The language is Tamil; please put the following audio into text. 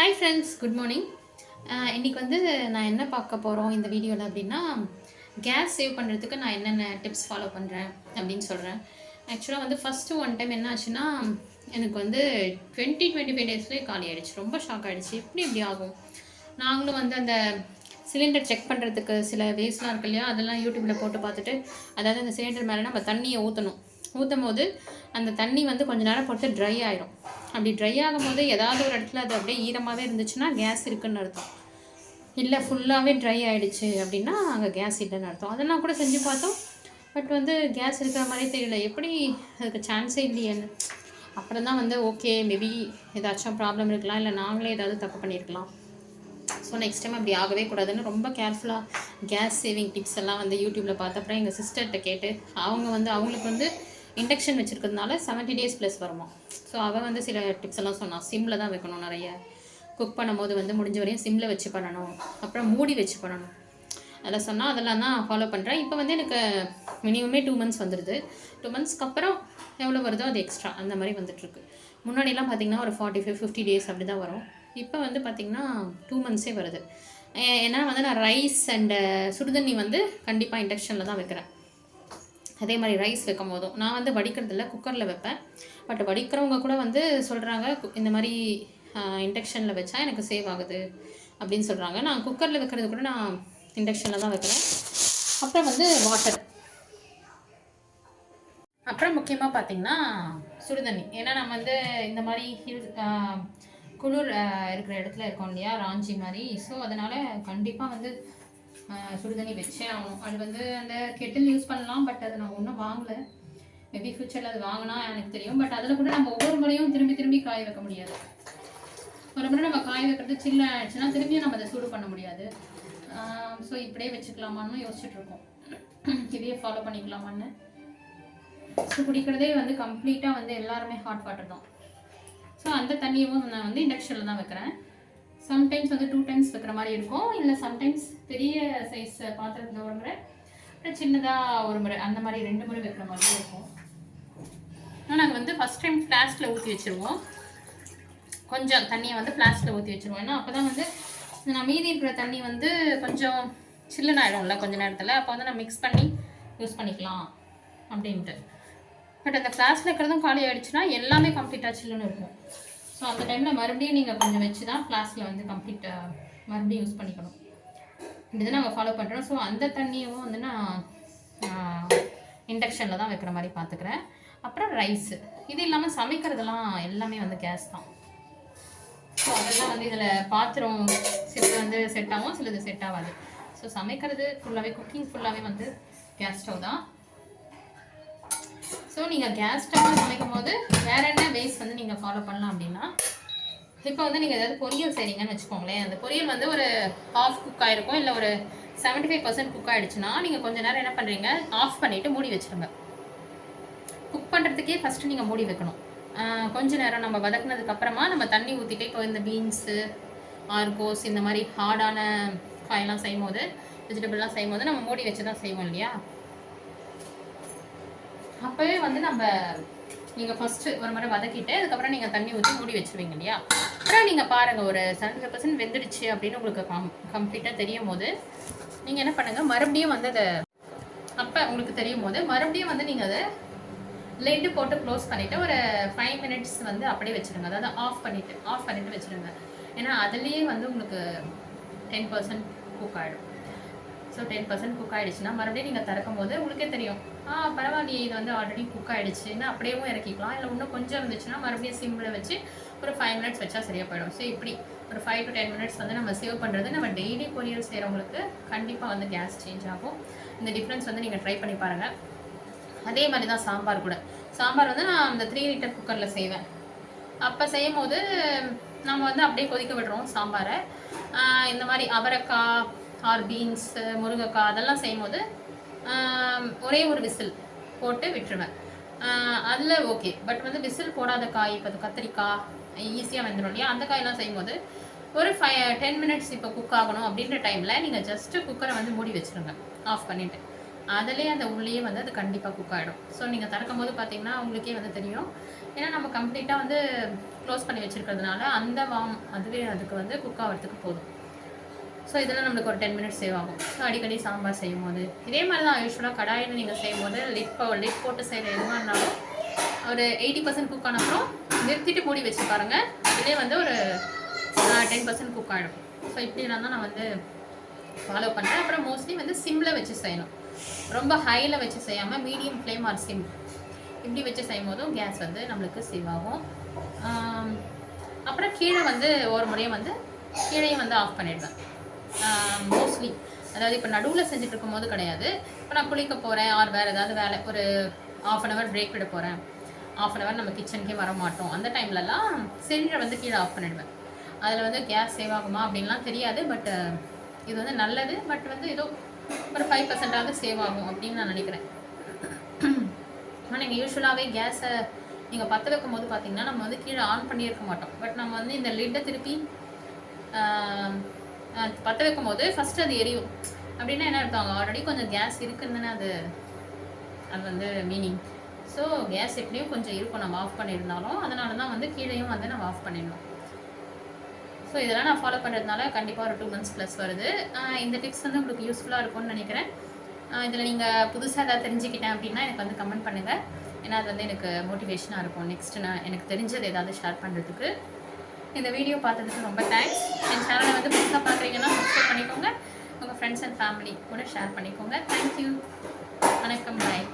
ஹாய் ஃப்ரெண்ட்ஸ் குட் மார்னிங் இன்றைக்கி வந்து நான் என்ன பார்க்க போகிறோம் இந்த வீடியோவில் அப்படின்னா கேஸ் சேவ் பண்ணுறதுக்கு நான் என்னென்ன டிப்ஸ் ஃபாலோ பண்ணுறேன் அப்படின்னு சொல்கிறேன் ஆக்சுவலாக வந்து ஃபஸ்ட்டு ஒன் டைம் என்ன ஆச்சுன்னா எனக்கு வந்து டுவெண்ட்டி டுவெண்ட்டி ஃபைவ் டேஸ்லேயே காலி ஆயிடுச்சு. ரொம்ப ஷாக் ஆகிடுச்சு எப்படி இப்படி ஆகும்? நாங்களும் வந்து அந்த சிலிண்டர் செக் பண்ணுறதுக்கு சில வேஸ்லாம் இருக்கு இல்லையா? அதெல்லாம் யூடியூப்பில் போட்டு பார்த்துட்டு அதாவது அந்த சிலிண்டர் மேலே நம்ம தண்ணியை ஊற்றணும் ஊற்றும் போது அந்த தண்ணி வந்து கொஞ்ச நேரம் போட்டு ட்ரை ஆயிரும். அப்படி ட்ரை ஆகும்போது ஏதாவது ஒரு இடத்துல அது அப்படியே ஈரமாகவே இருந்துச்சுன்னா கேஸ் இருக்குன்னு அர்த்தம். இல்லை ஃபுல்லாகவே ட்ரை ஆகிடுச்சு அப்படின்னா அங்கே கேஸ் இல்லைன்னு அர்த்தம். அதெல்லாம் கூட செஞ்சு பார்த்தோம். பட் வந்து கேஸ் இருக்கிற மாதிரி தெரியல. எப்படி அதுக்கு சான்ஸே இல்லையேன்னு அப்புறம் தான் வந்து ஓகே மேபி ஏதாச்சும் ப்ராப்ளம் இருக்கலாம். இல்லை நாங்களே ஏதாவது தப்பு பண்ணியிருக்கலாம் ஸோ நெக்ஸ்ட் டைம் அப்படி ஆகவே கூடாதுன்னு ரொம்ப கேர்ஃபுல்லாக கேஸ் சேவிங் டிப்ஸ் எல்லாம் வந்து யூடியூப்பில் பார்த்த அப்புறம் எங்கள் சிஸ்டர்கிட்ட கேட்டு அவங்க வந்து அவங்களுக்கு வந்து இண்டக்ஷன் வச்சுருக்கிறதுனால செவன்ட்டி டேஸ் ப்ளஸ் வருமா. ஸோ அவள் வந்து சில டிப்ஸ் எல்லாம் சொன்னான் சிம்மில் தான் வைக்கணும் நிறைய. குக் பண்ணும்போது வந்து முடிஞ்ச வரையும் சிம்மில் வச்சு பண்ணணும். அப்புறம் மூடி வச்சு பண்ணணும். அதெல்லாம் சொன்னால் அதெல்லாம் தான் ஃபாலோ பண்ணுறேன் இப்போ வந்து எனக்கு மினிமமே டூ மந்த்ஸ் வந்துடுது டூ மந்த்ஸ்க்கு அப்புறம் எவ்வளோ வருதோ அது எக்ஸ்ட்ரா அந்த மாதிரி வந்துட்டுருக்கு. முன்னாடிலாம் பார்த்திங்கன்னா ஒரு ஃபார்ட்டி ஃபைவ் ஃபிஃப்டி டேஸ் அப்படி தான் வரும். இப்போ வந்து பார்த்திங்கன்னா டூ மந்த்ஸே வருது. ஏன்னா வந்து நான் ரைஸ் அண்டு சுடுதண்ணி வந்து கண்டிப்பாக இண்டக்ஷனில் தான் வைக்கிறேன். அதே மாதிரி ரைஸ் வைக்கும் போதும் நான் வந்து வடிக்கிறதில்ல குக்கரில் வைப்பேன். பட் வடிக்கிறவங்க கூட வந்து சொல்கிறாங்க இந்த மாதிரி இண்டக்ஷனில் வச்சா எனக்கு சேவ் ஆகுது அப்படின்னு சொல்கிறாங்க நான் குக்கரில் வைக்கிறது கூட நான் இண்டக்ஷனில் தான் வைக்கிறேன். அப்புறம் வந்து வாட்டர் அப்புறம் முக்கியமாக பார்த்தீங்கன்னா சுடுதண்ணி. ஏன்னா நம்ம வந்து இந்த மாதிரி ஹில் குளிர் இருக்கிற இடத்துல இருக்கோம் இல்லையா? ராஞ்சி மாதிரி. ஸோ அதனால் கண்டிப்பாக வந்து சுடுதண்ணி வச்சே ஆகணும். அது வந்து அந்த கெட்டில் யூஸ் பண்ணலாம் பட் அது நான் ஒன்றும் வாங்கலை. மேபி ஃப்யூச்சரில் அது வாங்கினா எனக்கு தெரியும் பட் அதில் கூட நம்ம ஒவ்வொரு முறையும் திரும்பி திரும்பி காய வைக்க முடியாது. ஒரு முறை நம்ம காய வைக்கிறது சில்ல ஆயிடுச்சுன்னா திரும்பியும் நம்ம அதை சூடு பண்ண முடியாது. ஸோ இப்படியே வச்சுக்கலாமான்னு யோசிச்சுட்ருக்கோம் இதையே ஃபாலோ பண்ணிக்கலாமான்னு. ஸோ குடிக்கிறதே வந்து கம்ப்ளீட்டாக வந்து எல்லாருமே ஹாட் வாட்டர் தான். ஸோ அந்த தண்ணியும் நான் வந்து இண்டக்ஷனில் தான் வைக்கிறேன். சம்டைம்ஸ் வந்து டூ டைம்ஸ் வைக்கிற மாதிரி இருக்கும். இல்லை சம்டைம்ஸ் பெரிய சைஸ் பாத்திரத்தில் ஒரு முறை அப்புறம் சின்னதாக ஒரு முறை அந்த மாதிரி ரெண்டு முறை வைக்கிற மாதிரி இருக்கும். ஆனால் நாங்கள் வந்து ஃபஸ்ட் டைம் ஃப்ளாஸ்கில் ஊற்றி வச்சுருவோம். கொஞ்சம் தண்ணியை வந்து ஃப்ளாஸ்கில் ஊற்றி வச்சுருவோம். ஏன்னா அப்போ தான் வந்து நான் மீதி இருக்கிற தண்ணி வந்து கொஞ்சம் சில்லுன்னு ஆகிடும்ல கொஞ்ச நேரத்தில். அப்போ வந்து நான் மிக்ஸ் பண்ணி யூஸ் பண்ணிக்கலாம் அப்படின்ட்டு. பட் அந்த ஃப்ளாஸ்கில் இருக்கிறதும் காலி ஆகிடுச்சுன்னா எல்லாமே கம்ப்ளீட்டாக சில்லுன்னு இருக்கும். ஸோ அந்த டைமில் மறுபடியும் நீங்கள் கொஞ்சம் வச்சு தான் ஃப்ளாஸ்கில் வந்து கம்ப்ளீட்டாக மறுபடியும் யூஸ் பண்ணிக்கணும். இப்படி நாங்கள் ஃபாலோ பண்ணுறோம் ஸோ அந்த தண்ணியும் வந்து நான் இண்டக்ஷனில் தான் வைக்கிற மாதிரி பார்த்துக்கிறேன் அப்புறம் ரைஸு இது இல்லாமல் சமைக்கிறதெல்லாம் எல்லாமே வந்து கேஸ் தான். ஸோ அதெல்லாம் வந்து இதில் பாத்திரம் சிலது வந்து செட் ஆகும் சிலது செட் ஆகாது. ஸோ சமைக்கிறது ஃபுல்லாகவே குக்கிங் ஃபுல்லாகவே வந்து கேஸ் ஸ்டவ் தான். ஸோ நீங்கள் கேஸ் ஸ்டவ்வில் சமைக்கும் போது வேறு என்ன வேஸ் வந்து நீங்கள் ஃபாலோ பண்ணலாம் அப்படின்னா இப்போ வந்து நீங்கள் ஏதாவது பொரியல் செய்கிறீங்கன்னு வச்சுக்கோங்களேன். அந்த பொரியல் வந்து ஒரு ஆஃப் குக் ஆகிருக்கும் இல்லை ஒரு 75% ஃபைவ் பர்சன்ட் குக் ஆகிடுச்சுன்னா நீங்கள் கொஞ்ச நேரம் என்ன பண்ணுறீங்க ஆஃப் பண்ணிவிட்டு மூடி வச்சிருங்க. குக் பண்ணுறதுக்கே ஃபஸ்ட்டு நீங்கள் மூடி வைக்கணும். கொஞ்ச நேரம் நம்ம வதக்குனதுக்கப்புறமா நம்ம தண்ணி ஊற்றிட்டு இப்போ இந்த பீன்ஸு ஆர்கோஸ் இந்த மாதிரி ஹார்டான காயெல்லாம் செய்யும் போது வெஜிடபிள்லாம் செய்யும் போது நம்ம மூடி வச்சு தான் செய்வோம் இல்லையா? அப்போவே வந்து நம்ம நீங்கள் ஃபஸ்ட்டு ஒரு முறை வதக்கிட்டு அதுக்கப்புறம் நீங்கள் தண்ணி ஊற்றி மூடி வச்சுருவீங்க இல்லையா? அப்புறம் நீங்கள் பாருங்கள் ஒரு செவன்டி ஃபைவ் பர்சன்ட் வெந்துடுச்சு அப்படின்னு உங்களுக்கு கம் கம்ப்ளீட்டாக தெரியும் போது நீங்கள் என்ன பண்ணுங்கள் மறுபடியும் வந்து அதை அப்போ உங்களுக்கு தெரியும் போது மறுபடியும் வந்து நீங்கள் அதை லெட்டு போட்டு க்ளோஸ் பண்ணிவிட்டு ஒரு ஃபைவ் மினிட்ஸ் வந்து அப்படியே வச்சுருங்க. அதாவது ஆஃப் பண்ணிவிட்டு ஆஃப் பண்ணிவிட்டு வச்சுருங்க. ஏன்னா அதுலேயே வந்து உங்களுக்கு டென் பர்சன்ட் குக் ஆகிடும் ஸோ டென் பர்சன்ட் குக் ஆகிடுச்சுன்னா மறுபடியும் நீங்கள் திறக்கும் போது உங்களுக்கே தெரியும். ஆ பரவாயில்லையே இது வந்து ஆல்ரெடி குக் ஆகிடுச்சுன்னு அப்படியேவும் இறக்கிக்கலாம். இல்லை இன்னும் கொஞ்சம் இருந்துச்சுன்னா மறுபடியும் சிம்மில் வச்சு ஒரு ஃபைவ் மினிட்ஸ் வச்சா சரியாக போயிடும். ஸோ இப்படி. ஒரு ஃபைவ் டு டென் மினிட்ஸ் வந்து நம்ம சேவ் பண்ணுறது நம்ம டெய்லி பொரியல் செய்கிறவங்களுக்கு கண்டிப்பாக வந்து கேஸ் சேஞ்ச் ஆகும். இந்த டிஃப்ரென்ஸ் வந்து நீங்கள் ட்ரை பண்ணி பாருங்கள் அதே மாதிரி தான் சாம்பார் கூட. சாம்பார் வந்து நான் அந்த த்ரீ லிட்டர் குக்கரில் செய்வேன். அப்போ செய்யும் போது நம்ம வந்து அப்படியே கொதிக்க விடுறோம் சாம்பாரை. இந்த மாதிரி அவரைக்காய் ஆர் பீன்ஸு முருங்கைக்காய் அதெல்லாம் செய்யும் போது ஒரே ஒரு விசில் போட்டு விட்டுருவேன். அதில் ஓகே பட் வந்து விசில் போடாத காய் இப்போ அது கத்திரிக்காய் ஈஸியாக வந்துடும் இல்லையா? அந்த காயெல்லாம் செய்யும்போது ஒரு ஃபைவ் டென் மினிட்ஸ் இப்போ குக் ஆகணும் அப்படின்ற டைமில் நீங்கள் ஜஸ்ட்டு குக்கரை வந்து மூடி வச்சுருங்க. ஆஃப் பண்ணிவிட்டு அதுலேயே அந்த உள்ளேயே வந்து அது கண்டிப்பாக குக் ஆகிடும் ஸோ நீங்கள் திறக்கும் போது பார்த்தீங்கன்னா உங்களுக்கே வந்து தெரியும். ஏன்னா நம்ம கம்ப்ளீட்டாக வந்து க்ளோஸ் பண்ணி வச்சுருக்கிறதுனால அந்த வாம் அதுவே அதுக்கு வந்து குக் ஆகிறதுக்கு போதும். ஸோ இதெல்லாம் நம்மளுக்கு ஒரு டென் மினிட்ஸ் சேவ் ஆகும். ஸோ அடிக்கடி சாம்பார் செய்யும் போது இதே மாதிரி தான் யூஸ்வலாக கடாயில் நீங்கள் செய்யும் போது லிட் லிட் போட்டு செய்கிற எதுவாக இருந்தாலும் ஒரு எயிட்டி பர்சன்ட் குக் ஆன அப்புறம் நிறுத்திட்டு மூடி வச்சு பாருங்கள் அதிலே வந்து ஒரு டென் பர்சன்ட் குக் ஆகிடும் ஸோ இப்படிலாம் தான் நான் வந்து ஃபாலோ பண்ணுறேன் அப்புறம் மோஸ்ட்லி வந்து சிம்மில் வச்சு செய்யணும். ரொம்ப ஹையில் வச்சு செய்யாமல் மீடியம் ஃப்ளேம் ஆர் சிம் இப்படி வச்சு செய்யும் போதும் கேஸ் வந்து நம்மளுக்கு சேவ் ஆகும். அப்புறம் கீழே வந்து ஒரு முறையும் வந்து கீழே வந்து ஆஃப் பண்ணிடுவேன். மோஸ்ட்லி அதாவது இப்போ நடுவில் செஞ்சுட்டு இருக்கும்போது கிடையாது. இப்போ நான் குளிக்க போகிறேன் ஆர் வேறு ஏதாவது வேலை ஒரு ஆஃப் அன் ஹவர் பிரேக் விட போகிறேன் ஆஃப் அன் ஹவர் நம்ம கிச்சனுக்கே வர மாட்டோம். அந்த டைம்லலாம் சிலிண்டரை வந்து கீழே ஆஃப் பண்ணிடுவேன். அதில் வந்து கேஸ் சேவ் ஆகுமா அப்படின்லாம் தெரியாது பட் இது வந்து நல்லது. பட் வந்து ஏதோ ஒரு ஃபைவ் பர்சன்டாவது சேவ் ஆகும் அப்படின்னு நான் நினைக்கிறேன். ஆனால் நீங்கள் யூஸ்வலாகவே கேஸை நீங்கள் பற்ற வைக்கும் போது பார்த்தீங்கன்னா நம்ம வந்து கீழே ஆன் பண்ணியிருக்க மாட்டோம். பட் நம்ம வந்து இந்த லிட்டை திருப்பி பற்ற வைக்கும் போது ஃபஸ்ட்டு அது எரியும். அப்படின்னா என்ன அர்த்தம்? ஆல்ரெடி கொஞ்சம் கேஸ் இருக்குன்னு அது அது வந்து மீனிங் ஸோ கேஸ் எப்படியும் கொஞ்சம் இருக்கும். நம்ம ஆஃப் பண்ணியிருந்தாலும் அதனால தான் வந்து கீழேயும் வந்து நம்ம ஆஃப் பண்ணிடணும். ஸோ இதெல்லாம் நான் ஃபாலோ பண்ணுறதுனால கண்டிப்பாக ஒரு டூ மந்த்ஸ் ப்ளஸ் வருது. இந்த டிப்ஸ் வந்து உங்களுக்கு யூஸ்ஃபுல்லாக இருக்கும்னு நினைக்கிறேன். இதில் நீங்கள் புதுசாக ஏதாவது தெரிஞ்சுக்கிட்டேன் அப்படின்னா எனக்கு வந்து கமெண்ட் பண்ணுங்கள் ஏன்னா அது வந்து எனக்கு மோட்டிவேஷனாக இருக்கும். நெக்ஸ்ட் நான் எனக்கு தெரிஞ்சது ஏதாவது ஷேர் பண்ணுறதுக்கு இந்த வீடியோ பார்த்ததுக்கு ரொம்ப தேங்க்ஸ் என் சேனலை வந்து புதுசாக பார்க்குறீங்கன்னா சப்ஸ்கிரைப் பண்ணிக்கோங்க. உங்கள் ஃப்ரெண்ட்ஸ் அண்ட் ஃபேமிலி கூட ஷேர் பண்ணிக்கோங்க. தேங்க்யூ வணக்கம். பாய்